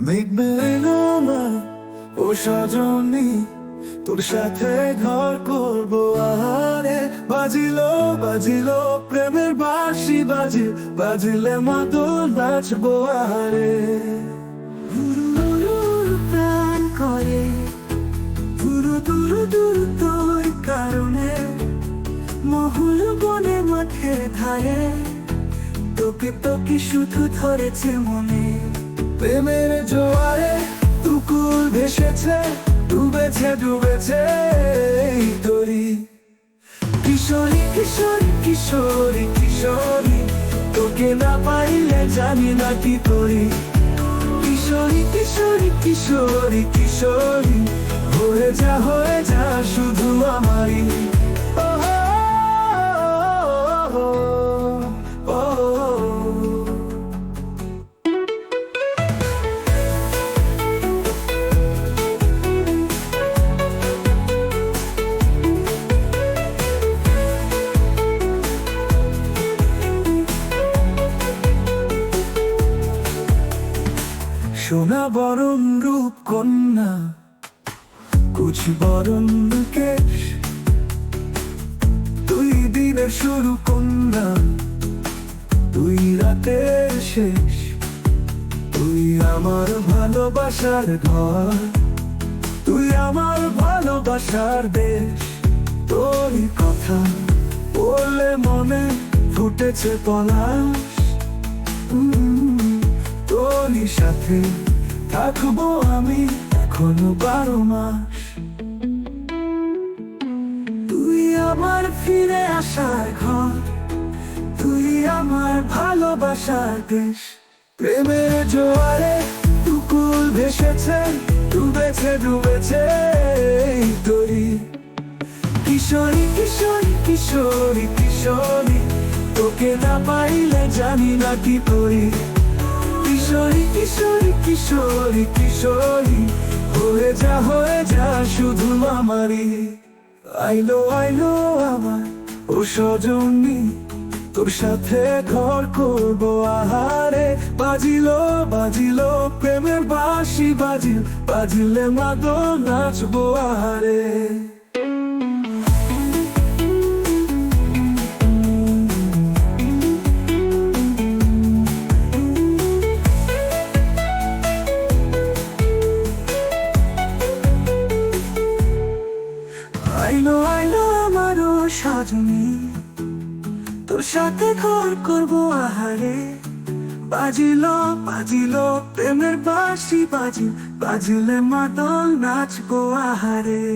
না ও সজনী তোর সাথে ঘর করব আহারে। বাজিলো বাজিলো, প্রেমের বাঁশি বাজি, বাজিলে মাদল নাচবো আহারে। প্রাণ করে। দূর দূর দূর তোর কারণে। মহুল বনে মাঠে ধারে, তোকে তোকে শুধু ধরেছে মনে। প্রেমের জোয়ারে তুকুল ভেসেছে, ডুবেছে ডুবেছে তরি। কিশোরী কিশোরী কিশোরী কিশোরী, তোকে না পাইলে জানি না কি করি। কিশোরী কিশোরী কিশোরী কিশোরী হয়ে যা হয়ে সোনা বরণ রূপ কন্যা কুচ বরণ কেশ তুই দিনের শুরু কন্যা তুই রাতের শেষ। তুই আমার ভালোবাসার ঘর, তুই আমার ভালোবাসার দেশ। তোর কথা বললে মনে ফুটেছে পলাশ। তোরই সাথে থাকব আমি এখনও বারো মাস। তুই আমার ফিরে আসার ঘর, তুই আমার ভালোবাসার দেশ। প্রেমের জোয়ারে টুকুল ভেসেছে, ডুবেছে ডুবেছে তরি কিশোরী কিশোরী কিশোরী কিশোরী, তোকে না পাইলে জানি না কি করি। কিশোরী কিশোরী কিশোরী কিশোরী, হয়ে যা হয়ে যা, শুধু আমারই। আইলো আইলো আমার ও সজনী, তোর সাথে ঘর করব আহারে। বাজিলো বাজিলো, প্রেমের বাঁশি বাজিল, বাজিলে মাদো নাচবো আহারে। সাজনী, তোর সাথে ঘর করব আহারে। বাজিল বাজিল, প্রেমের বাঁশি বাজি বাজিলে মাদল নাচবো আহারে।